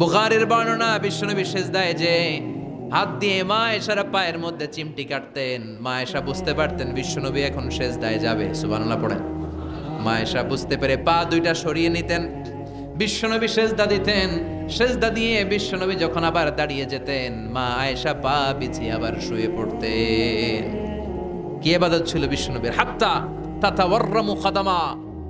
বুখারের বর্ণনা, বিশ্বনবী সিজদায় যে হাত দিয়ে মা এসার পায়ের মধ্যে চিমটি কাটতেন, মা এসা বুঝতে পারতেন বিশ্বনবী এখন সেজদায় যাবে। সুবহানাল্লাহ, পড়েন। মা এসা বুঝতে পেরে পা দুইটা সরিয়ে নিতেন, বিশ্বনবী সেজদা দিতেন। সেজদা দিয়ে বিশ্বনবী যখন আবার দাঁড়িয়ে যেতেন, মা আয়েশা পা বিছিয়ে আবার শুয়ে পড়তেন। কি এবাদত ছিল বিশ্বনবীর? হাত্তা তাতা ওয়ার্রামু খাদামা।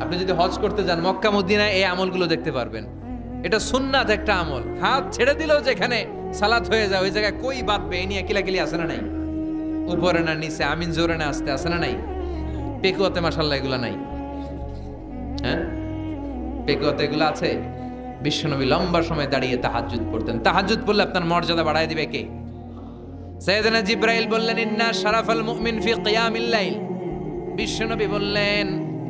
আপনি যদি হজ করতে যান মক্কা, মদিনায় এই আমলগুলো দেখতে পারবেন। এটা সুন্নাত একটা আমল। হাত ছেড়ে দিলেও যেখানে সালাত হয়ে যায়, ওই জায়গায় কই বাদবে এই নিয়ে কিলাকিলি আছে না নাই? উপরে না নিচে, আমিন জোরে না আসতে আছে না নাই? পেকুয়াতে মাসাল্লাহ এগুলো নাই। হ্যাঁ? পেকুয়াতে এগুলো আছে? বিশ্বনবী লম্বা সময় দাঁড়িয়ে তাহাজ্জুদ পড়তেন। তাহাজ্জুদ পড়লে আপনার মর্যাদা বাড়ায় দিবে কে? সৈয়দনা জিব্রাইল বললেন, ইন্না শারাফাল মুমিন ফি কিয়ামিল লাইল। বিশ্বনবী বললেন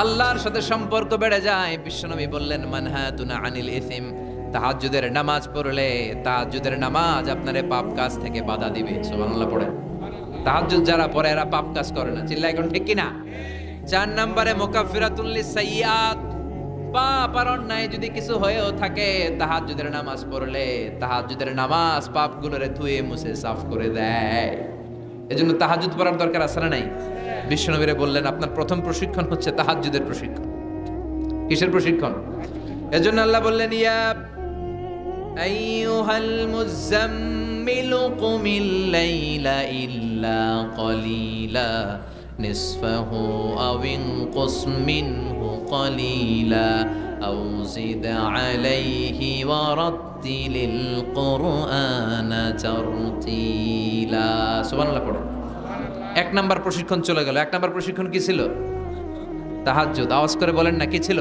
আল্লাহর সাথে সম্পর্ক বেড়ে যায়। বিশ্বনবী বললেন, মানহাতুনা আনিল ইসিম। তাহাজ্জুদের নামাজ পড়লে তাহাজ্জুদের নামাজ আপনারে পাপ কাজ থেকে বাধা দিবে। সুবহানাল্লাহ পড়ে তাহাজ্জুদ যারা পড়ে, এরা পাপ কাজ করে না। চিল্লা এখন ঠিক কি না চার নম্বরে মুকাফিরাতুল লিসাইয়াত পাপ আর অন্যায় যদি কিছু হয়েও থাকে, তাহাজ্জুদের নামাজ পড়লে তাহাজ্জুদের নামাজ পাপগুলোরে ধুয়ে মুছে সাফ করে দেয়। এজন্য তাহাজুদ পড়ার দরকার আছে না নাই? বিশ্বনবীরে বললেন, আপনার প্রথম প্রশিক্ষণ হচ্ছে তাহাজ্জুদের প্রশিক্ষণ। কিসের প্রশিক্ষণ? এজন্য আল্লাহ বললেন, ইয়া আইয়ুহাল মুজাম্মিল কুমিল লাইলা ইল্লা কলিলা, নিসফাহু আও ইনকুস মিনহু কলিলা, আও জিদ আলাইহি ওয়ারাত্তিলিল কুরআনা তারতিলা সুবহানাল্লাহ পড়ো। এক নাম্বার প্রশিক্ষণ চলে গেল। এক নাম্বার প্রশিক্ষণ কি ছিল? তাহাজ্জুদ। আওয়াজ করে বলেন না, কি ছিল?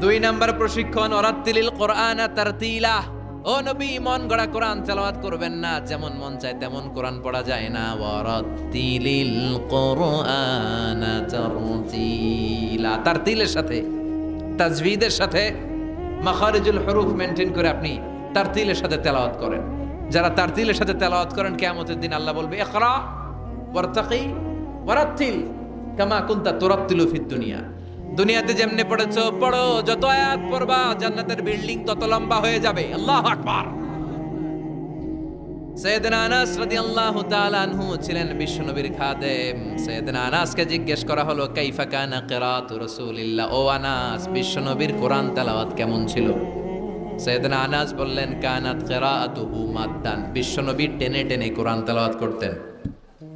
দুই নাম্বার প্রশিক্ষণ অরাত্তিলিল কোরআন তারতিলা। ও নবী, মন গড়া কোরআন তেলাওয়াত করবেন না। যেমন মন চায় তেমন কোরআন পড়া যায় না। ওয়ারাত্তিলিল কোরআন তারতিলা। তারতিলের সাথে তাজভিদের সাথে মাখারিজুল হরুফ মেনটেন করে আপনি তারতিলের সাথে তেলাওয়াত করেন। যারা তারতিলের সাথে তেলাওয়াত করেন কেমতের দিন আল্লাহ বলবে একরা ওয়ারতাকি, ওয়ারাত্তিল, কামা কুন্তা তুরাত্তিলু ফিদ দুনিয়া। দুনিয়াতে যেমনে পড়েছো, পড়ো, যত আয়াত পড়বা, জান্নাতের বিল্ডিং তত লম্বা হয়ে যাবে। আল্লাহ আকবার। সৈয়দনা আনাস রাদিয়াল্লাহু তাআলা আনহু ছিলেন বিশ্বনবীর খাদেম। সৈয়দনা আনাসকে জিজ্ঞেস করা হলো কাইফা কানা কিরাতু রাসূলিল্লাহ? ও আনাস বিশ্বনবীর কোরআন তেলাওয়াত কেমন ছিল? সৈয়দনা আনাস বললেন কানাত কিরাআতুহু মাদ্দান। বিশ্বনবী টেনে টেনে কোরআন তেলাওয়াত করতেন।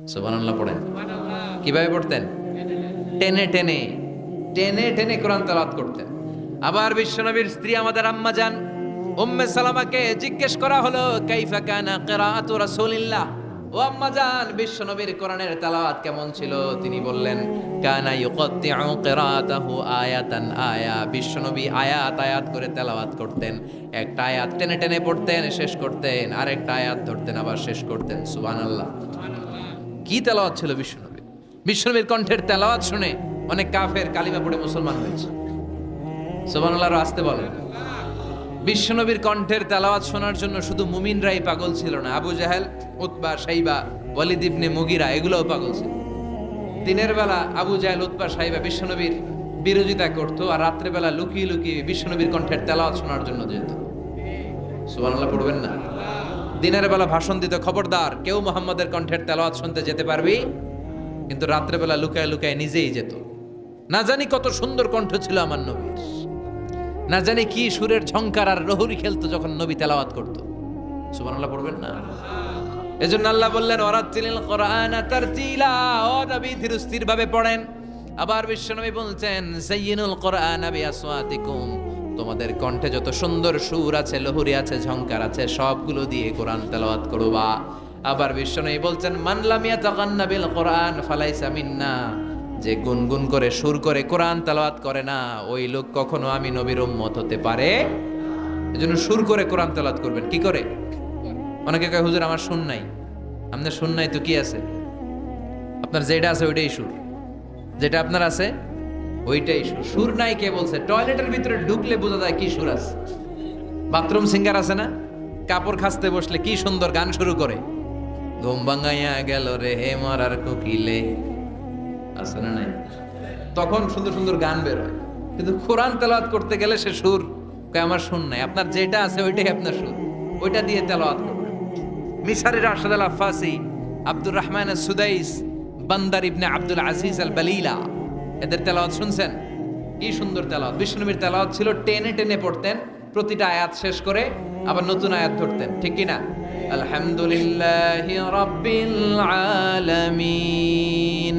সুবহানাল্লাহ পড়েন। কীভাবে পড়তেন? টেনে টেনে টেনে টেনে কোরআন তেলাওয়াত করতেন। আবার বিশ্বনবীর স্ত্রী আমাদের আম্মা যান উম্মে সালামাকে জিজ্ঞেস করা হলো, কাইফা কানা কিরাআতু রাসূলিল্লাহ? ও আম্মা জান, বিশ্বনবীর কোরআনের তেলাওয়াত কেমন ছিল? তিনি বললেন, কানা ইউকাত্তিউ কিরাআতাহু আয়াতান। আয়া, বিশ্বনবী আয়াত আয়াত করে তেলাওয়াত করতেন। একটা আয়াত টেনে টেনে পড়তেন, শেষ করতেন। আরেকটা আয়াত ধরতেন, আবার শেষ করতেন। সুবহানাল্লাহ। কি তেলাওয়াত ছিল বিশ্বনবী বিশ্বনবীর কণ্ঠের তেলাওয়াত শুনে অনেক কাফের কালিমা পড়ে মুসলমান হয়েছে। সুবহানাল্লাহ আসতে বলেন। বিশ্বনবীর কণ্ঠের তেলাওয়াত শোনার জন্য শুধু মুমিনরাই পাগল ছিল না। আবু জাহেল, উতবা, সাইবা, ওয়ালিদ ইবনে মুগিরা, এগুলোও পাগল ছিল। দিনের বেলা আবু জাহেল, উতবা, সাইবা বিশ্বনবীর বিরোধিতা করতো আর রাত্রে বেলা লুকিয়ে লুকিয়ে বিশ্বনবীর কণ্ঠের তেলাওয়াত শোনার জন্য যেত। সুবহানাল্লাহ, পড়বেন না। দিনের বেলা ভাষণ দিত, খবরদার, কেউ মোহাম্মদের কণ্ঠের তেলাওয়াত শুনতে যেতে পারবি? কিন্তু রাত্রেবেলা লুকায় লুকায় নিজেই যেত। না জানি কত সুন্দর কণ্ঠ ছিল আমার নবীর। না জানি কি সুরের ঝংকার আর রহুরি খেলতো যখন নবী তেলাওয়াত করতো। সুবহানাল্লাহ পড়বেন না? এজন্য আল্লাহ বললেন ওয়ারাতিলিল কোরআন তারতিলা। ও নবী ধীরস্থির ভাবে পড়েন। আবার বিশ্বনবী বলছেন সাইয়িনুল কোরআন বি আসওয়াতিকুম তোমাদের কণ্ঠে যত সুন্দর সুর আছে, লহুরি আছে, ঝংকার আছে, সবগুলো দিয়ে কোরআন তেলাওয়াত করবা। আবার বিশ্বনবী বলছেন মানলামিয়া ইয়াতাগান্না বিল কোরআন ফালাইসা মিন্না। যে গুনগুন করে, সুর করে, কোরআন তেলাওয়াত করে না, ওই লোক কখনো আমি নবীর উম্মত হতে পারে? এজন্য সুর করে কোরআন তেলাওয়াত করবেন। কি করে? অনেকে কয়, হুজুর, আমার শুন নাই। আপনার শুন নাই তো কি আছে? আপনার যেটা আছে ওইটাই সুর। যেটা আপনার আছে, ওইটাই সুর। সুর নাই কে বলছে? টয়লেটের ভিতরে ঢুকলে বোঝা যায় কি সুর আছে। বাথরুম সিঙ্গার আছে না? কাপড় খাসতে বসলে কি সুন্দর গান শুরু করে? ঘুম ভাঙাইয়া গেল রে হে মরার কোকিলে। আছে না নাই। তখন সুন্দর সুন্দর গান বের হয়। কিন্তু কোরআন তেলাওয়াত করতে গেলে সে সুর আমার সুর নাই। আপনার যেটা আছে ওইটাই আপনার সুর। ওইটা দিয়ে তেলাওয়াত করবেন। Mishary Rashid Al Afasy Abdur Rahman Sudais, Bandar Ibn Abdul Aziz আল বালিলা, এদের তেলাওয়াত শুনছেন? কি সুন্দর তেলাওয়াত। বিষ্ণুনবীর তেলাওয়াত ছিল, টেনে টেনে পড়তেন, প্রতিটা আয়াত শেষ করে আবার নতুন আয়াত ধরতেন। ঠিক কি না? আলহামদুলিল্লাহি রাব্বিল আলামিন।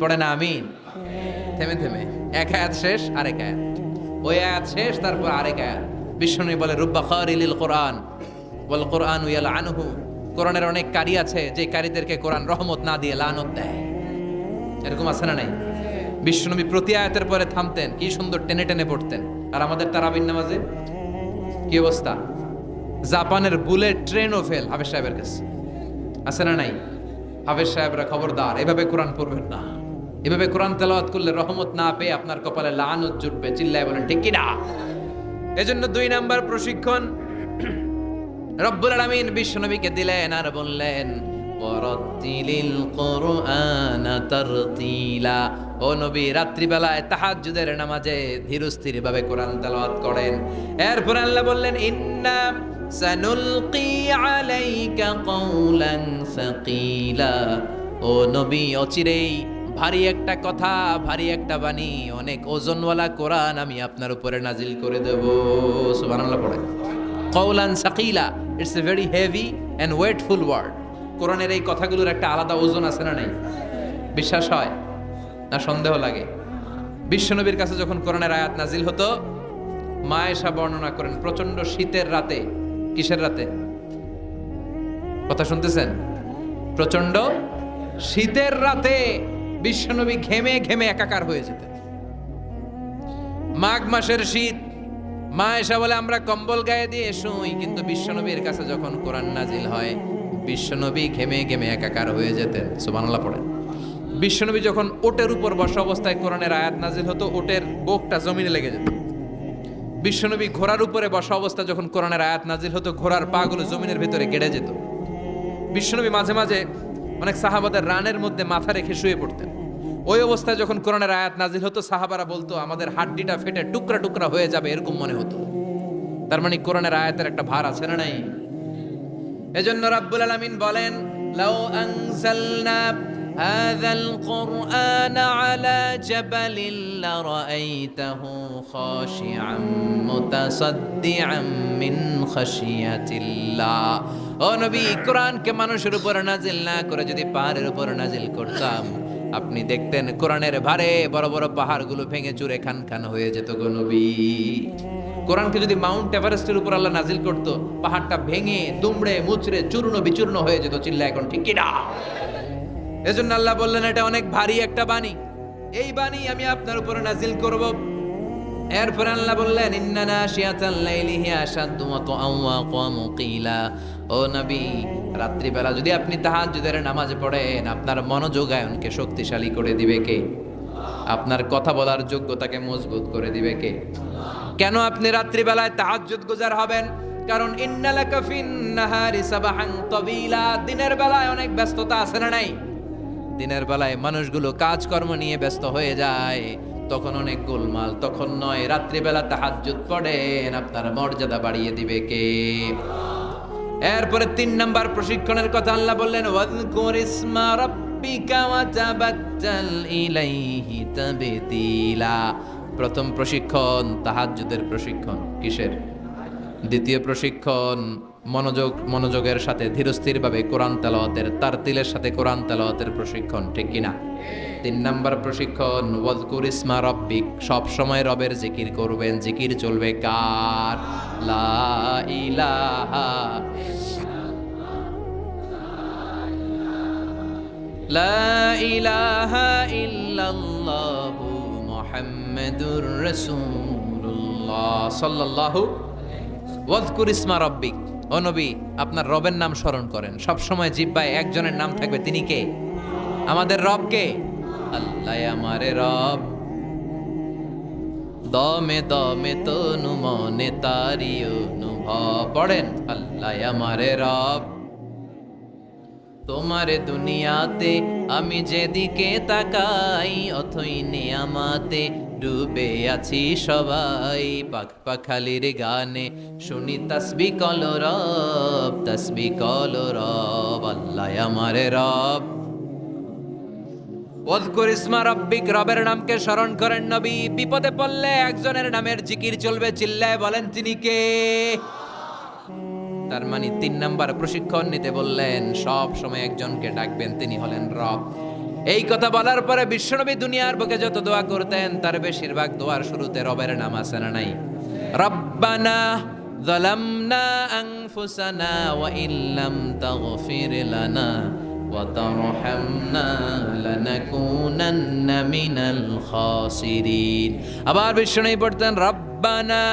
পড়েন আমিন। থেমে থেমে। এক আয়াত শেষ, আরেক আয়াত। ওই আয়াত শেষ, তারপর আরেক আয়াত। বিষ্ণু বলে, রুব্বা খারিলিল কোরআন বল কোরআন উয়াল আনহু কোরআনের অনেক কারি আছে, যে কারিদেরকে কোরআন রহমত না দিয়ে লানত দেয়। এরকম আছে না নাই? বিশ্বনবী প্রতি আয়াতের পরে থামতেন, কি সুন্দর টেনে টেনে পড়তেন। আর আমাদের তারাবিন নামাজে? কি অবস্থা? জাপানের বুলেট ট্রেনও ফেল, হাফেজ সাহেবের কাছে। আছে না নাই? হাফেজ সাহেবরা খবরদার, এভাবে কোরআন পড়বেন না। এভাবে কোরআন তেলাওয়াত করলে রহমত না পেয়ে আপনার কপালে লানত জুটবে, চিল্লায় বলেন, ঠিক কি না এজন্য দুই নাম্বার প্রশিক্ষণ, রব্বুল আলামিন বিশ্বনবীকে দিলেন আর বললেন, ওয়ারাত্তিলিল কুরআনা তারতিলা। ও নবী, রাত্রিবেলায় তাহাজ্জুদের নামাজে ধীরস্থির ভাবে কোরআন তেলাওয়াত করেন। এরপর আল্লাহ বললেন, ইন্না সানুলকি আলাইকা কওলান সাকিলা। ও নবী, অচিরেই ভারী একটা কথা, ভারী একটা বাণী, অনেক ওজনওয়ালা কোরআন আমি আপনার উপরে নাজিল করে দেব। সুবহানাল্লাহ পড়ে কৌলান সাকিলা it's a very heavy and weightful word কোরআনের এই কথাগুলোর একটা আলাদা ওজন আছে না নাই? বিশ্বাস হয়? না সন্দেহ লাগে? বিশ্বনবীর কাছে যখন কোরআনের আয়াত নাজিল হতো, মা এসা বর্ণনা করেন প্রচণ্ড শীতের রাতে, কিসের রাতে? কথা শুনতেছেন? প্রচণ্ড শীতের রাতে। বিশ্বনবী ঘেমে ঘেমে একাকার হয়ে যেতেন। মাঘ মাসের শীত, মা এসা বলে, আমরা কম্বল গায়ে দিয়ে শুই কিন্তু বিশ্বনবীর কাছে যখন কোরআন নাজিল হয়, বিশ্বনবী ঘেমে ঘেমে একাকার হয়ে যেতেন। সুবহানাল্লাহ পড়েন। বিশ্বনবী যখন ওটের উপর বসা অবস্থায় কোরআনের আয়াত নাজিল হতো, ওটের বোকটা জমিনে লেগে যেত। বিশ্বনবী ঘোড়ার উপরে বসা অবস্থা যখন কোরআনের আয়াত নাজিল হতো, ঘোড়ার পাগুলো জমিনের ভিতরে গেড়ে যেত। বিশ্বনবী মাঝে মাঝে অনেক সাহাবাদের রানের মধ্যে মাথা রেখে শুয়ে পড়তেন ওই অবস্থায় যখন কোরআনের আয়াত নাজিল হতো সাহাবারা বলতো আমাদের হাড্ডিটা ফেটে টুকরা টুকরা হয়ে যাবে এরকম মনে হতো তার মানে কোরআনের আয়াতের একটা ভার আছে না নাই এজন্য রাব্বুল আলামিন বলেন লাউ আনজালনা هذا القرآن على جبل لرأيته خاشعا متصدعا من خشية الله ও নবী, কোরআনকে মানুষের উপর নাজিল না করে যদি পাহাড়ের উপর নাজিল করতাম, আপনি দেখতেন কোরআনের ভারে বড় বড় পাহাড়গুলো ভেঙে চুরে খান খান হয়ে যেত গো নবী। কোরআনকে যদি মাউন্ট এভারেস্টের উপর আল্লাহ নাজিল করতো, পাহাড়টা ভেঙে, দুমড়ে, মুচড়ে, চূর্ণ বিচূর্ণ হয়ে যেত চিল্লা এখন, ঠিক কিনা? এজন্য আল্লাহ বললেন, এটা অনেক ভারী একটা বাণী। এই বাণী আমি আপনার উপরে নাজিল করব। এরপর আল্লাহ বললেন ইন্নানা শিয়াতাল লাইলি হিয়া আশাদ্দু ওয়া আওয়ামু কিলা ও নবী, রাত্রিবেলা যদি আপনি তাহাজ্জুদের নামাজ পড়েন, আপনার মনোযোগায়নকে শক্তিশালী করে দিবে কে? আপনার কথা বলার যোগ্যতাকে মজবুত করে দিবে কে? কেন আপনি রাত্রিবেলায় তাহাজ্জুদ গুজার হবেন? কারণ ইন্নালাকা ফিন নাহারি সাবাহান তাবিলা। দিনের বেলায় অনেক ব্যস্ততা আছে না নাই? দিনের বেলায় মানুষগুলো কাজকর্ম নিয়ে ব্যস্ত হয়ে যায়। তখন অনেক গোলমাল, তখন নয়। রাত্রিবেলা তাহাজ্জুদ পড়েন, আপনার মর্যাদা বাড়িয়ে দিবে কে? এরপরে তিন নাম্বার প্রশিক্ষণের কথা আল্লাহ বললেন প্রথম প্রশিক্ষণ, তাহাজ্জুদের প্রশিক্ষণ, কিসের? দ্বিতীয় প্রশিক্ষণ, মনোযোগ, মনোযোগের সাথে ধীরস্থিরভাবে কোরআন তেলাওয়াতের তার তিলের সাথে কোরআন তেলাওয়াতের প্রশিক্ষণ, ঠিক কিনা? তিন নাম্বার প্রশিক্ষণ, ওয়াজকুর ইসমা রব্বিক সব সময় রবের জিকির করবেন, জিকির চলবে কার? লা ইলাহা লা ইলাহা ইল্লাল্লাহু মুহাম্মাদুর রাসূলুল্লাহ। সাল্লাল্লাহু ওয়াজকুর ইসমা রব্বিক ও নবী, আপনার রবের নাম স্মরণ করেন। সব সময় জিব্বায় একজনের নাম থাকবে, তিনি কে? আমাদের রব কে? আল্লাহ আমারে রব। দমে দমে তনু মনে তারি অনুভব। পড়েন, আল্লাহ আমারে রব। তোমারে দুনিয়াতে আমি যেদিকে তাকাই, অথই নিয়ামাতে ডুবে আছি সবাই। পাখ পাখালির গানে শুনি তসবি কল রব, তসবি কল রব, আল্লাহ আমারে রব। ওয়াজকুর ইসমা রব্বিক রবের নামকে স্মরণ করেন নবী বিপদে পড়লে একজনের নামের জিকির চলবে চিল্লায় বলেন তিনি কে তার মানে তিন নাম্বার প্রশিক্ষণ নিতে বললেন সব সময় একজনকে ডাকবেন তিনি হলেন রব এই কথা বলার পরে বিশ্বনবী দুনিয়ার বুকে যত দোয়া করতেন তার বেশিরভাগ দোয়ার শুরুতে রবের নাম আছে না নাই রব্বানা ظلمنا أنفسنا وإن لم تغفر لنا وترحمنا لنكونن من الخاسرين আবার বিষ্ণু পড়তেন রব্বানা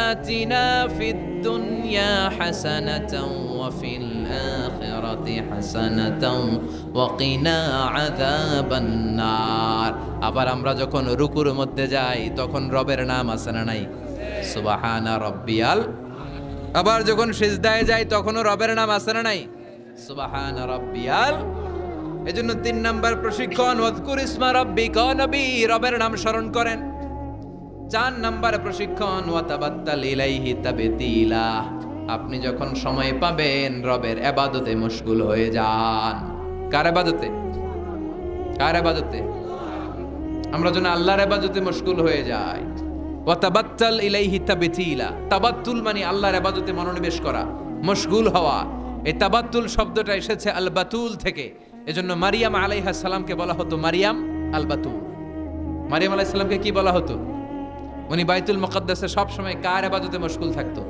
আতিনা ফিদ দুনিয়া হাসানাতাও ওয়া ফিল আখিরাতি হাসানাতাও ওয়া কিনা আযাবান নার আবার আমরা যখন রুকুর মধ্যে যাই তখন রবের নাম আছে না নাই সুবহানা রব্বিয়াল আবার যখন সিজদায় যাই তখনও রবের নাম আছে না নাই সুবাহান এজন্য তিন নাম্বার প্রশিক্ষণ, ওয়াজকুর ইসমা রাব্বিকা নবী রবের নাম স্মরণ করেন। চার নাম্বার প্রশিক্ষণ, ওয়াতাবাত্তাল ইলাইহি তাবতিলা আপনি যখন সময় পাবেন, রবের এবাদতে মশগুল হয়ে যান। কার এবাদতে? কার এবাদতে? আমরা যেন আল্লাহর এবাদতে মশগুল হয়ে যাই। ওয়াতাবাত্তাল ইলাইহি তাবতিলা তাবাত্তুল মানে আল্লাহর এবাদতে মনোনিবেশ করা, মশগুল হওয়া। এই তাবাত্তুল শব্দটা এসেছে আল বাতুল থেকে। এজন্য মারিয়াম আলাইহা সালামকে বলা হতো মারিয়াম আল বাতুল মারিয়াম আলাইহিস সালামকে কি বলা হতো? উনি বাইতুল মুকদ্দাসে সব সময় কার আবাদতে মশগুল থাকতো?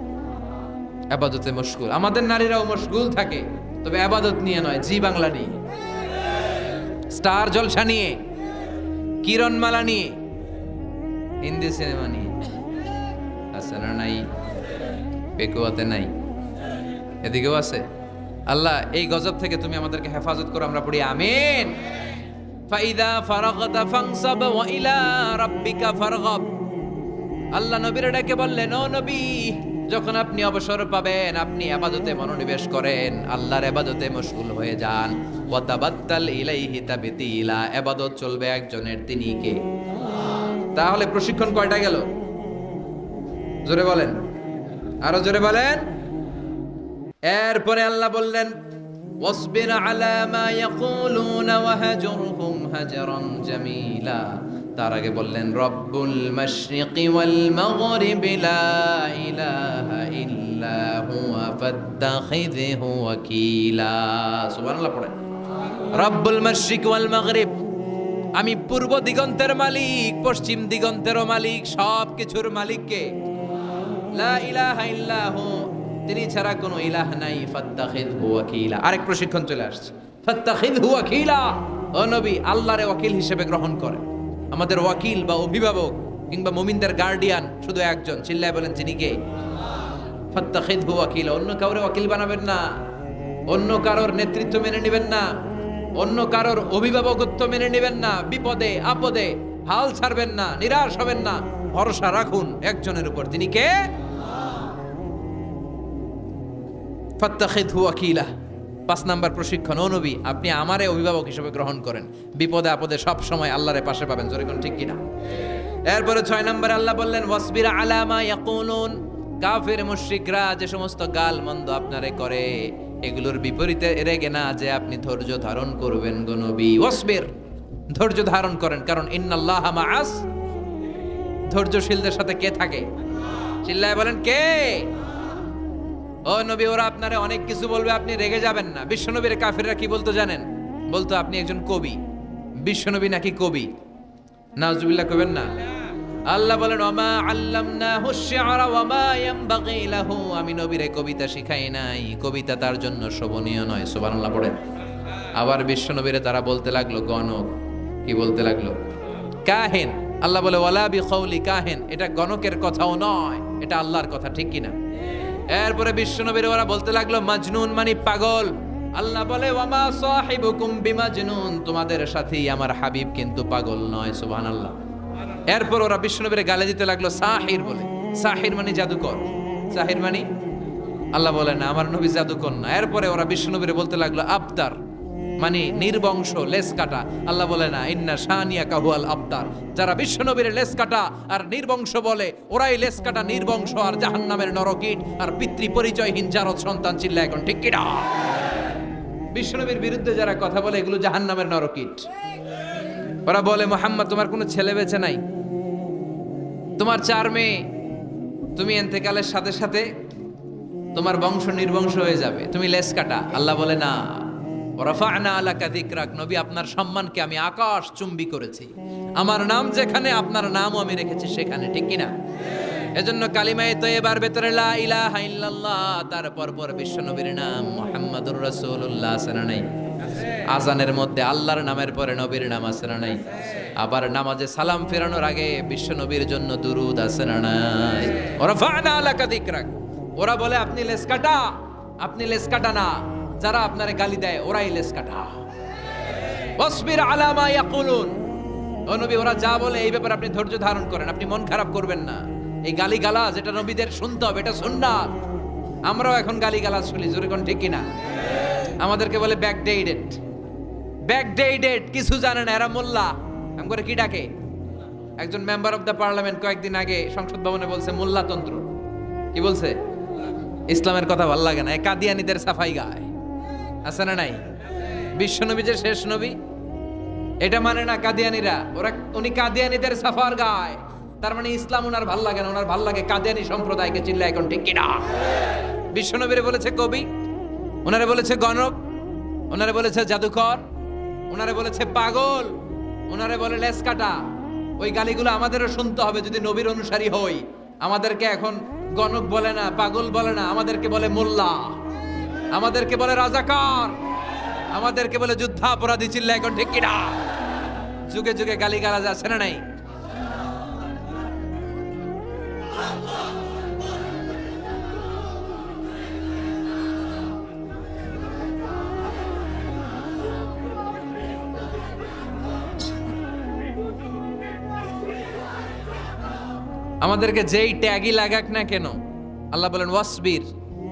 আবাদতে মশগুল। আমাদের নারীরাও মশগুল থাকে, তবে আবাদত নিয়ে নয়, জি বাংলা নিয়ে। স্টার জলসা নিয়ে, কিরণমালা নিয়ে, হিন্দি সিনেমা নিয়ে। না নাই? পেকুয়াতে নাই? এদিকেও আছে? আল্লাহ, এই গজব থেকে তুমি আমাদেরকে হেফাজত করো, আমরা পড়ি আমিন। ফাইদা ফারাগতা ফাংসাব ওয়া ইলা রাব্বিকা ফারগাব। আল্লাহ নবীর ডেকে বললেন, ও নবী, যখন আপনি অবসর পাবেন, আপনি আবাদতে মনোনিবেশ করেন, আল্লাহর আবাদতে মশগুল হয়ে যান। ওয়াতাবাত্তাল ইলাইহি তাবিতিলা আবাদত চলবে একজনের, তিনি কে? তাহলে প্রশিক্ষণ কয়টা গেল? জোরে বলেন। আরও জোরে বলেন। এরপরে আল্লাহ বললেন, ওয়াসবির আলা মা ইয়াকুলুনা ওয়াহজুরহুম হাজরান জামিলা। তার আগে বললেন, রব্বুল মাশরিকি ওয়াল মাগরিবি লা ইলাহা ইল্লা হুয়া ফাত্তাখিযহু ওয়াকিলা। সুবহানাল্লাহ পড়েন। রব্বুল মাশরিক ওয়াল মাগরিব, আমি পূর্ব দিগন্তের মালিক, পশ্চিম দিগন্তেরও মালিক সব কিছুর মালিককে লা ইলাহা ইল্লাহু তিনি ছাড়া কোনো ইলাহ নাই, ফাত্তাখিযহু ওয়াকিলা। আরেক প্রশিক্ষণ চলে আসছে। ফাত্তাখিযহু ওয়াকিলা! ও নবী, আল্লাহরে ওয়াকিল হিসেবে গ্রহণ করে আমাদের ওয়াকিল বা অভিভাবক কিংবা মুমিনদের গার্ডিয়ান শুধু একজন, চিল্লায় বলেন যিনি কে? ফাত্তাখিযহু ওয়াকিলা। অন্য কাউরে ওয়াকিল বানাবেন না। অন্য কারোর নেতৃত্ব মেনে নেবেন না। অন্য কারোর অভিভাবকত্ব মেনে নেবেন না। বিপদে, আপদে হাল ছাড়বেন না, নিরাশ হবেন না। ভরসা রাখুন একজনের উপর। তিনি কে? ফাত্তাখিদহু ওয়াকিলা। পাঁচ নাম্বার প্রশিক্ষণ, ও নবী, আপনি আমারে অভিভাবক হিসেবে গ্রহণ করেন। বিপদে আপদে সব সময় আল্লাহরে পাশে পাবেন। জোরে ঠিক কিনা? এরপরে ছয় নম্বরে আল্লাহ বললেন, ওয়াসবির আলামা ইয়াকুলুন। কাফির, মুশরিকরা যে সমস্ত গাল মন্দ আপনারে করে, এগুলোর বিপরীতে রেগে না যে আপনি ধৈর্য ধারণ করবেন গো নবী। ওয়াসবির, ধৈর্য ধারণ করেন, কারণ ইন্নাল্লাহ মাআস। ধৈর্যশীলদের সাথে কে থাকে? চিল্লায় বলেন, কে? ও নবী, ওরা আপনারে অনেক কিছু বলবে, আপনি রেগে যাবেন না। বিশ্বনবীর কাফিররা কি বলতো জানেন? বলতো, আপনি একজন কবি। বিশ্বনবী নাকি কবি? নাজুবিল্লাহ কবেন না। আল্লাহ বলেন, ওমা আল্লামনাহু শি'রা ওয়ামা ইয়ানবাগি লাহু। আমি নবীরে কবিতা শিখাই নাই। কবিতা তার জন্য শোভনীয় নয়, সুবহানাল্লাহ পড়েন। আবার বিশ্বনবীরে তারা বলতে লাগল, গণক। কি বলতে লাগল? কাহেন। আল্লাহ বলে, ওয়ালা বি কাহেন। এটা গণকের কথাও নয়, এটা আল্লাহর কথা, ঠিক কিনা? এরপরে বিশ্বনবীর ওরা বলতে লাগল, মাজনুন মানে পাগল। আল্লাহ বলে, ওয়ামা সাহিবুকুম বিমাজনুন। তোমাদের সাথেই আমার হাবিব কিন্তু পাগল নয়, সুবহানাল্লাহ। এরপর ওরা বিশ্বনবীর গালে দিতে লাগল, সাহির বলে। সাহির মানে জাদুকর। সাহির মানে? আল্লাহ বলে, না, আমার নবী জাদুকর না। এরপরে ওরা বিশ্বনবীরে বলতে লাগল আবতার মানে নির্বংশ, লেস কাটা। আল্লাহ বলে না, ইন্না শানিয়া কাহুয়াল আবতার। যারা বিশ্বনবীর লেস কাটা আর নির্বংশ বলে, ওরাই লেস কাটা, নির্বংশ আর জাহান্নামের নরকিট আর পিতৃ পরিচয়হীন জারদ সন্তান চিল্লা এখন, ঠিক কিনা? বিশ্বনবীর বিরুদ্ধে যারা কথা বলে, এগুলো জাহান্নামের নরকিট। ওরা বলে, মোহাম্মদ, তোমার কোনো ছেলে বেছে নাই। তোমার চার মেয়ে, তুমি এন্তেকালের সাথে সাথে তোমার বংশ নির্বংশ হয়ে যাবে। তুমি লেস কাটা। আল্লাহ বলে, না। রফানা আলাকা দিকরাক নবী আপনার সম্মানকে আমি আকাশ চুম্বি করেছি। আমার নাম যেখানে, আপনার নামও আমি রেখেছি সেখানে, ঠিক কিনা? এজন্য কালিমায়ে তো এবার ভেতরে লা ইলাহা ইল্লাল্লাহ তারপর পর বিশ্ব নবীর নাম মুহাম্মাদুর রাসূলুল্লাহ সানা নাই? আজানের মধ্যে আল্লাহর নামের পরে নবীর নাম আছে না নাই? আবার নামাজে সালাম ফেরানোর আগে বিশ্ব নবীর জন্য দুরুদ আছে না নাই? ওরা ফানা আলাকা দিকরাক ওরা বলে, আপনি লেস কাটা আপনি লেস কাটা না। যারা আপনারে গালি দেয়, ওরাই লেস কাটা। ওয়াসবির আলা মা ইয়াকুলুন। ও নবী, ওরা যা বলে এই ব্যাপারে আপনি ধৈর্য ধারণ করেন, আপনি মন খারাপ করবেন না। এই গালি গালাজ এটা নবীদের শুনতে হবে, এটা সুন্নাত। আমরাও এখন গালি গালাজ শুনি, জোরে কোন ঠিক কিনা? আমাদেরকে বলে ব্যাকডেটেড ব্যাকডেটেড কিছু জানে না, এরা মোল্লা। আমি করে কি ডাকে? একজন মেম্বার অফ দ্য পার্লামেন্ট কয়েকদিন আগে সংসদ ভবনে বলছে, মোল্লাতন্ত্র। কি বলছে? ইসলামের কথা ভালো লাগে না কাদিয়ানিদের সাফাই গায়। আছে না নাই? বিশ্বনবী যে শেষ নবী, এটা মানে না কাদিয়ানিরা? ওরা, উনি কাদিয়ানিদের সাফার গায়। তার মানে ইসলাম ওনার ভালো লাগে না, ওনার ভালো লাগে কাদিয়ানি সম্প্রদায়কে চিল্লা এখন, ঠিক কিনা? বিশ্বনবীরে বলেছে কবি, ওনারে বলেছে গণক, ওনারে বলেছে জাদুকর, ওনারে বলেছে পাগল, ওনারে বলে লেস কাটা। ওই গালিগুলো আমাদেরও শুনতে হবে যদি নবীর অনুসারী হই। আমাদেরকে এখন গণক বলে না, পাগল বলে না, আমাদেরকে বলে মোল্লা। আমাদেরকে বলে রাজাকার, আমাদেরকে বলে যুদ্ধাপরাধী চিল্লা এখন ঠিক কিনা যুগে যুগে গালি গালাজ আছে না নাই? আমাদেরকে যেই ট্যাগই লাগাক না কেন, আল্লাহ বলেন, ওয়াসবির,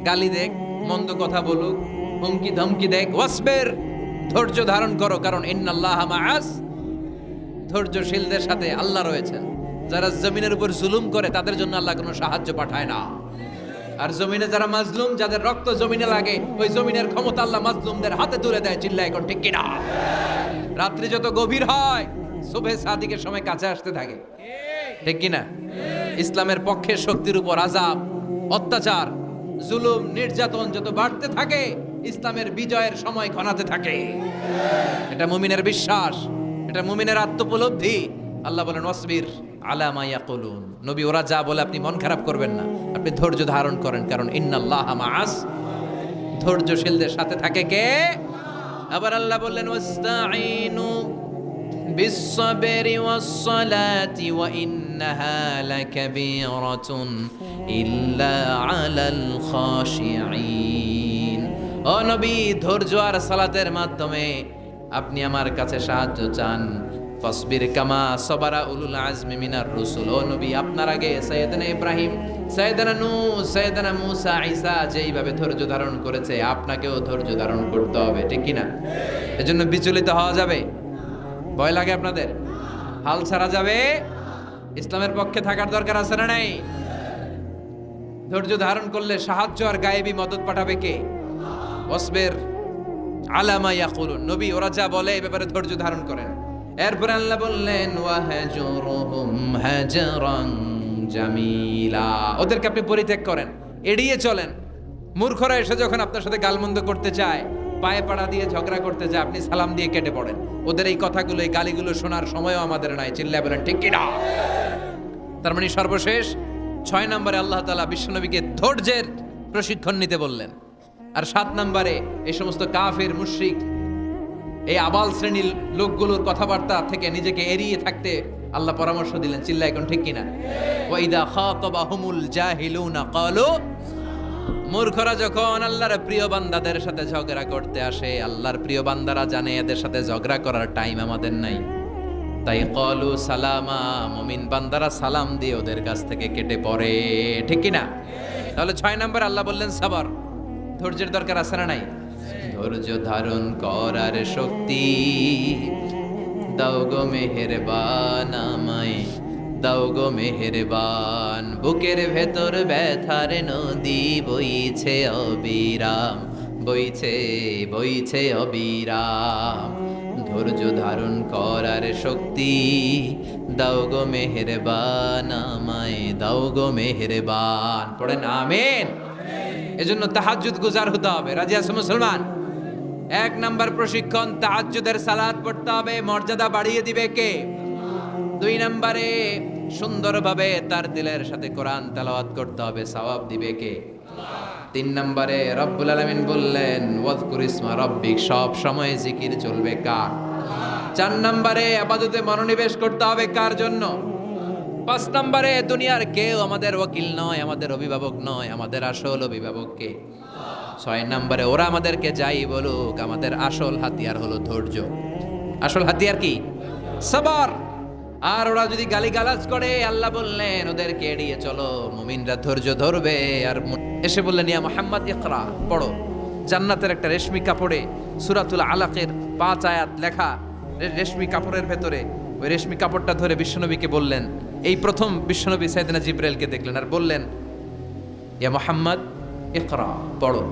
গালি দেখ। মন্দ কথা বলুক, হুমকি ধমকি দেখ ওয়াসবের, ধৈর্য ধারণ করো, কারণ ইন্নাল্লাহ মাআস। ধৈর্যশীলদের সাথে আল্লাহ রয়েছেন। যারা জমিনের উপর জুলুম করে, তাদের জন্য আল্লাহ কোনো সাহায্য পাঠায় না। আর জমিনে যারা মাজলুম, যাদের রক্ত জমিনে লাগে, ওই জমিনের ক্ষমতা আল্লাহ মাজলুমদের হাতে তুলে দেয় চিল্লা এখন ঠিক কিনা? রাত্রি যত গভীর হয় শুভে সাদিকের সময় কাছে আসতে থাকে। ঠিক কিনা? ইসলামের পক্ষে শক্তির উপর আজাব অত্যাচার জুলুম, নির্যাতন যত বাড়তে থাকে, ইসলামের বিজয়ের সময় ঘনাতে থাকে। এটা মুমিনের বিশ্বাস, এটা মুমিনের আত্মপলব্ধি। আল্লাহ বলেন, ওয়াসবির আলা মা ইয়াকুলুন। নবী, ওরা যা বলে আপনি মন খারাপ করবেন না। আপনি ধৈর্য ধারণ করেন, কারণ ইন্নাল্লাহ মাআস। ধৈর্যশীলদের সাথে থাকে কে? আবার আল্লাহ বললেন, ওয়াস্তাঈনু بالصبر والصلاة وإنها لكبيرة إلا على الخاشعين ও নবী ধৈর্য আর সালাতের মাধ্যমে আপনি আমার কাছে সাহায্য চান ফসবির কামা সবারা উলুল আজমি মিনার রসুল ও নবী আপনার আগে সৈয়দনা ইব্রাহিম সৈয়দনা নূ সৈয়দনা মুসা ঈসা যেইভাবে ধৈর্য ধারণ করেছে আপনাকেও ধৈর্য ধারণ করতে হবে ঠিক কি না এজন্য বিচলিত হওয়া যাবে ভয় লাগে আপনাদের? হাল ছাড়া যাবে? ইসলামের পক্ষে থাকার দরকার আছে না নাই? ধৈর্য ধারণ করলে সাহায্য আর গায়েবি মদত পাঠাবে কে? অসবের আলামা ইয়াকুলুন। নবী, ওরা যা বলে এই ব্যাপারে ধৈর্য ধারণ করেন। এরপর আল্লাহ বললেন, ওয়াহাজুরুহুম হাজরান জামিলা। ওদেরকে আপনি পরিত্যাগ করেন, এড়িয়ে চলেন। মূর্খরা এসে যখন আপনার সাথে গালমন্দ করতে চায় পায়ে পাড়া দিয়ে ঝগড়া করতে যায়, আপনি সালাম দিয়ে কেটে পড়েন। ওদের এই কথাগুলো, এই গালিগুলো শোনার সময়ও আমাদের নাই চিল্লা বলেন, ঠিক কিনা তার মানে সর্বশেষ, ছয় নম্বরে আল্লাহ তালা বিশ্বনবীকে ধৈর্যের প্রশিক্ষণ নিতে বললেন। আর সাত নম্বরে এই সমস্ত কাফের, মুশরিক, এই আবাল শ্রেণির লোকগুলোর কথাবার্তা থেকে নিজেকে এড়িয়ে থাকতে আল্লাহ পরামর্শ দিলেন চিল্লা এখন ঠিক কিনা ওয়াইদা খাতাবাহুমুল জাহিলুনা ক্বালু মূর্খরা যখন আল্লাহর প্রিয় বান্দাদের সাথে ঝগড়া করতে আসে, আল্লাহর প্রিয় বান্দারা জানে এদের সাথে ঝগড়া করার টাইম আমাদের নাই। তাই কলু সালামা, মমিন বান্দারা সালাম দিয়ে ওদের কাছ থেকে কেটে পড়ে। ঠিক কি না তাহলে ছয় নম্বর আল্লাহ বললেন, সাবার। ধৈর্যের দরকার আছে না নাই? ধৈর্য ধারণ করার শক্তি। দাও গো মেহেরবান আমায়। দাও গো মেহেরবান। বুকের ভেতর ব্যথার নদী বইছে অবিরাম, বইছে বইছে অবিরাম। ধৈর্য ধারণ করার শক্তি দাও গো মেহেরবান, আমায় দাও গো মেহেরবান। পড়েন, আমেন। এজন্য তাহাজ্জুদ গুজার হতে হবে। রাজি মুসলমান? এক নাম্বার প্রশিক্ষণ, তাহাজ্জুদের সালাত পড়তে হবে। মর্যাদা বাড়িয়ে দিবে কে? দুই নম্বরে সুন্দরভাবে তার দিলের সাথে কোরআন তেলাওয়াত করতে হবে, সওয়াব দিবে কে? তিন নম্বরে রব্বুল আলামিন বললেন ওয়াজকুর ইসমা রব্বিক সব সময় জিকির চলবে কার? চার নম্বরে আপাততে মনোনিবেশ করতে হবে কার জন্য? পাঁচ নম্বরে দুনিয়ার কেউ আমাদের ওকিল নয়, আমাদের অভিভাবক নয়, আমাদের আসল অভিভাবক কে? ছয় নম্বরে ওরা আমাদেরকে যাই বলুক, আমাদের আসল হাতিয়ার হলো ধৈর্য। আসল হাতিয়ার কি? সবার। আর ওরা যদি গালিগালাজ করে, আল্লাহ বললেন, ওদেরকে এড়িয়ে চলো, মুমিনরা ধৈর্য ধরবে। আর এসে বললেন, ইয়া মোহাম্মদ, ইকরা, পড়ো। জান্নাতের একটা রেশমি কাপড়ে সুরাতুল আলাকের পাঁচ আয়াত লেখা রেশমি কাপড়ের ভেতরে, ওই রেশমি কাপড়টা ধরে বিশ্বনবীকে বললেন। এই প্রথম বিশ্বনবী সাইদিনা জিব্রাইলকে দেখলেন আর বললেন, ইয়া মোহাম্মদ, ইকরা, পড়ো।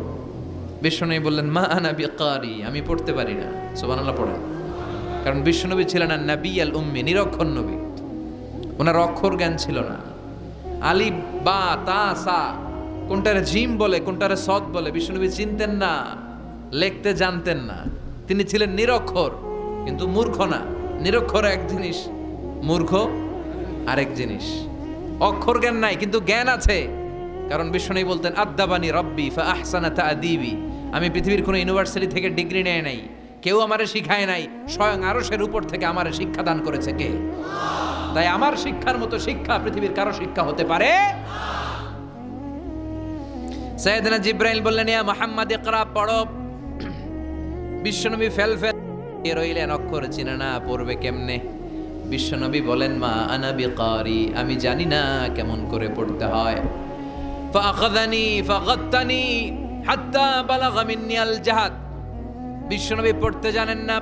বিশ্বনবী বললেন, মা আনা বিকারি, আমি পড়তে পারি না। সুবহানাল্লাহ পড়েন। কারণ বিশ্বনবী ছিলেন না নবী আল উম্মি, নিরক্ষর নবী। ওনার অক্ষর জ্ঞান ছিল না। আলিফ বা, তা, সা, কোনটারে জিম বলে, কোনটারে সৎ বলে, বিশ্বনবী চিনতেন না, লিখতে জানতেন না। তিনি ছিলেন নিরক্ষর, কিন্তু মূর্খ না। নিরক্ষর এক জিনিস, মূর্খ আরেক জিনিস। অক্ষর জ্ঞান নাই, কিন্তু জ্ঞান আছে। কারণ বিশ্বনবী বলতেন আদ্দাবানি রব্বি, ফা আহসানা তাআদিবি। আমি পৃথিবীর কোনো ইউনিভার্সিটি থেকে ডিগ্রি নেয় নাই। কেউ আমারে শিখায় নাই, স্বয়ং আরশের উপর থেকে আমারে শিক্ষা দান করেছে কে? তাই আমার শিক্ষার মতো শিক্ষা পৃথিবীর কারও শিক্ষা হতে পারে? সৈয়দনা জিব্রাইল বললেন, ইয়া মুহাম্মদ, ইকরা, পড়ো। বিশ্বনবী ফেল ফেল রইলেন, অক্ষর চিনে না, পড়বে কেমনে? বিশ্বনবী বলেন, মা আনাবি কারি আমি জানি না কেমন করে পড়তে হয়। ফাখাদানি ফাগাত্তানি, হাত্তা বালাগা মিন্নি আল জাহাদ বিশ্বনবী পড়তে জানেন না।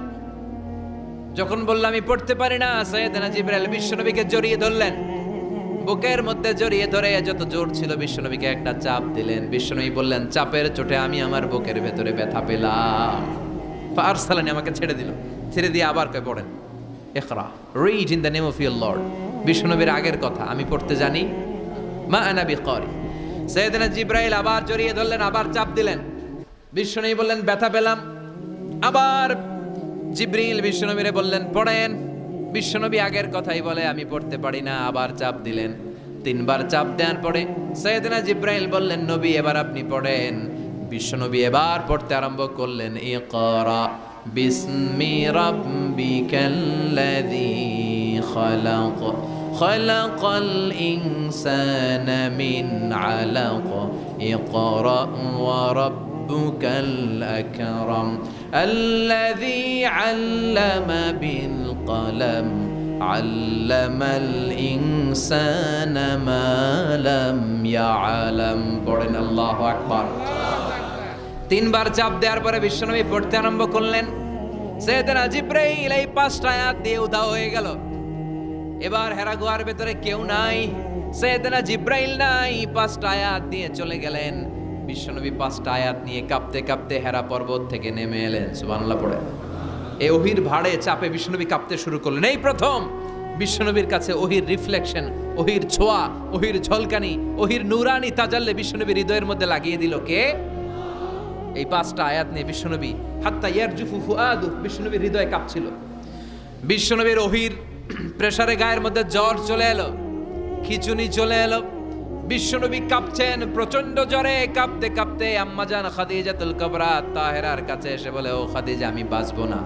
যখন বললাম আমি পড়তে পারি না, সৈয়দনা জিব্রাইল বিশ্বনবীকে জড়িয়ে ধরলেন। বুকের মধ্যে জড়িয়ে ধরে যত জোর ছিল বিশ্বনবীকে একটা চাপ দিলেন। বিশ্বনবী বললেন, চাপের চোটে আমি আমার বুকের ভেতরে ব্যথা পেলাম। ফারসালানি আমাকে ছেড়ে দিল। ছেড়ে দিয়ে আবার কয়ে পড়েন। ইকরা read in the name of your lord বিশ্বনবীর আগের কথা, আমি পড়তে জানি। মা আনা বিকরি। সৈয়দনা জিব্রাইল আবার জড়িয়ে ধরলেন, আবার চাপ দিলেন। বিশ্বনবী বললেন, ব্যথা পেলাম। আবার জিব্রিল বিশ্বনবীরে বললেন পড়েন বিশ্বনবী আগের কথাই বলে আমি পড়তে পারি না আবার চাপ দিলেন তিনবার চাপ দেওয়ার পরে সৈয়দনা জিব্রাইল বললেন নবী এবার আপনি পড়েন বিশ্বনবী এবার পড়তে আরম্ভ করলেন ইকরা বিসমি রাব্বিকাল্লাযী খালাক خلق الإنسان من علق اقرأ وربك الأكرم الذي علم بالقلم علم الإنسان ما لم يعلم পড়েন আল্লাহ আকবার তিনবার চাপ দেওয়ার পরে বিশ্বনবী পড়তে আরম্ভ করলেন সেদিনা জিব্রাইল এই পাঁচটা আয়াত দিয়ে উধাও হয়ে গেল এবার হেরা গুহার ভেতরে কেউ নাই সেদিনা জিব্রাইল নাই পাঁচটা আয়াত দিয়ে চলে গেলেন বিশ্বনবী পাঁচটা আয়াত নিয়ে কাঁপতে কাঁপতে হেরা পর্বত থেকে নেমে এলেন, সুবহানাল্লাহ পড়ে। এই ওহির ভাড়ে চাপে বিশ্বনবী কাঁপতে শুরু করলেন। এই প্রথম, বিশ্বনবীর কাছে ওহির রিফ্লেকশন ওহির ছোঁয়া ওহির ঝলকানি ওহির নুরানি তাজাল্লে বিশ্বনবীর হৃদয়ের মধ্যে লাগিয়ে দিল। কে? এই পাঁচটা আয়াত নিয়ে বিশ্বনবী, হাত্তা ইয়ারজুফু ফুআদু, বিশ্বনবীর হৃদয় কাঁপছিল। বিশ্বনবীর ওহির প্রেসারে গায়ের মধ্যে জ্বর চলে এলো, খিচুনি চলে এলো বিশ্বনবী কাঁপছেন প্রচণ্ড জ্বরে কাঁপতে কাঁপতে আম্মাজান খাদিজাতুল কবরা তাহেরার কাছে এসে বলে, ও খাদিজা, আমি বাঁচবো না।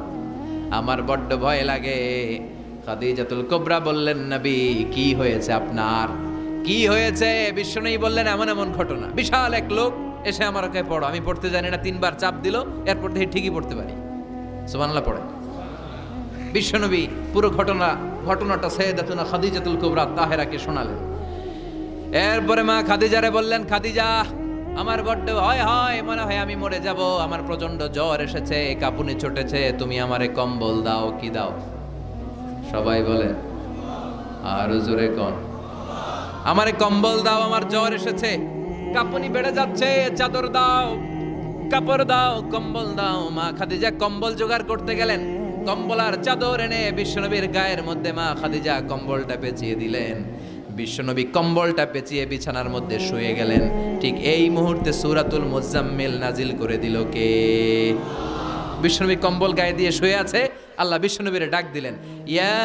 আমার বড্ড ভয় লাগে। খাদিজাতুল কবরা বললেন, নবী, কি হয়েছে আপনার? কি হয়েছে? বিশ্বনবী বললেন, এমন এমন ঘটনা। বিশাল এক লোক এসে আমার ওকে পড়ো আমি পড়তে জানি না, তিনবার চাপ দিল, এরপর থেকে ঠিকই পড়তে পারি। সুবহানাল্লাহ, পড়ে। বিশ্বনবী পুরো ঘটনা, ঘটনাটা সৈয়দাতুনা খাদিজাতুল কুবরা তাহেরাকে শোনালেন। এরপরে মা খাদিজারে বললেন, খাদিজা, আমার বড্ড হয় হয়, মনে হয় আমি মরে যাব। আমার প্রচণ্ড জ্বর এসেছে কাপুনি ছুটেছে, তুমি আমারে কম্বল দাও, কি দাও? সবাই বলে, আর জোরে কন? আমারে কম্বল দাও, আমার জ্বর এসেছে, কাপুনি বেড়ে যাচ্ছে, চাদর দাও, কাপড় দাও, কম্বল দাও। মা খাদিজা কম্বল জোগাড় করতে গেলেন। কম্বল আর চাদর এনে বিশ্বনবীর গায়ের মধ্যে মা খাদিজা কম্বলটা পেঁচিয়ে দিলেন। বিশ্বনবী কম্বলটা পেঁচিয়ে বিছানার মধ্যে শুয়ে গেলেন। ঠিক এই মুহূর্তে সুরাতুল মুজাম্মিল নাজিল করে দিল কে? বিশ্বনবী কম্বল গায়ে দিয়ে শুয়ে আছে, আল্লাহ বিশ্বনবীরে ডাক দিলেন, ইয়া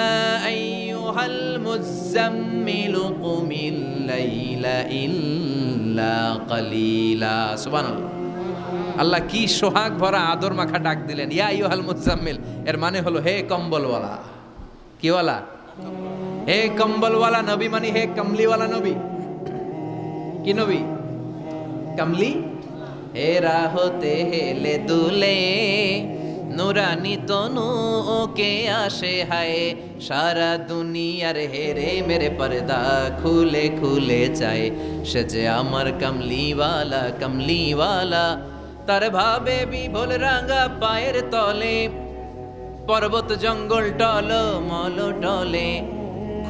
কালিলা। আল্লাহ কি সোহাগ ভরা আদর মাখা ডাক দিলেন, ইয়া ইউহাল মুজাম্মিল। এর মানে হলো, হে কম্বলওয়ালা। কিওয়ালা হে কম্বলওয়ালা নবী মানে হে কমলিওয়ালা নবী। কি নবী? কমলি? হে রাহতে হেলে দুলে, নুরানি তনু ওকে আসে হায়। সারা দুনিয়ার হেরে মেরে পর্দা খুলে খুলে চায়। সে যে আমার কমলিওয়ালা কমলিওয়ালা, তার ভাবে বিভোল রাঙা পায়ের তলে, পর্বত জঙ্গল টল মল টলে।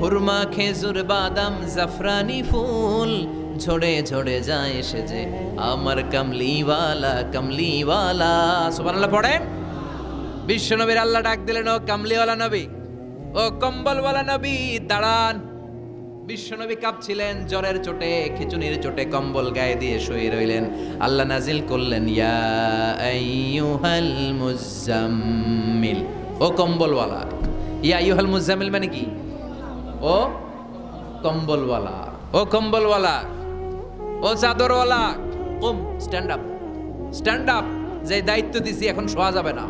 খুরমা, খেজুর, বাদাম, জাফরানি ফুল। ঝড়ে ঝড়ে যায় সে যে আমার কামলিওয়ালা কামলিওয়ালা। সুবহানাল্লাহ, পড়েন। বিশ্বনবীর আল্লাহ ডাক দিলেন, ও কামলিওয়ালা নবী, ও কম্বলওয়ালা নবী, দাঁড়ান। বিশ্বনবী কাঁপছিলেন, জ্বরের চোটে খিচুনির চোটে কম্বল গায়ে দিয়ে শুয়ে রইলেন। আল্লাহ নাজিল করলেন, ইয়া আইয়ুহাল মুজাম্মিল। ও কম্বলওয়ালা, ইয়া আইয়ুহাল মুজাম্মিল মানে কি? ও কম্বলওয়ালা ও কম্বলওয়ালা, ও চাদরওয়ালা। কম স্ট্যান্ড আপ স্ট্যান্ড আপ যে দায়িত্ব দিছি এখন শোয়া যাবে না।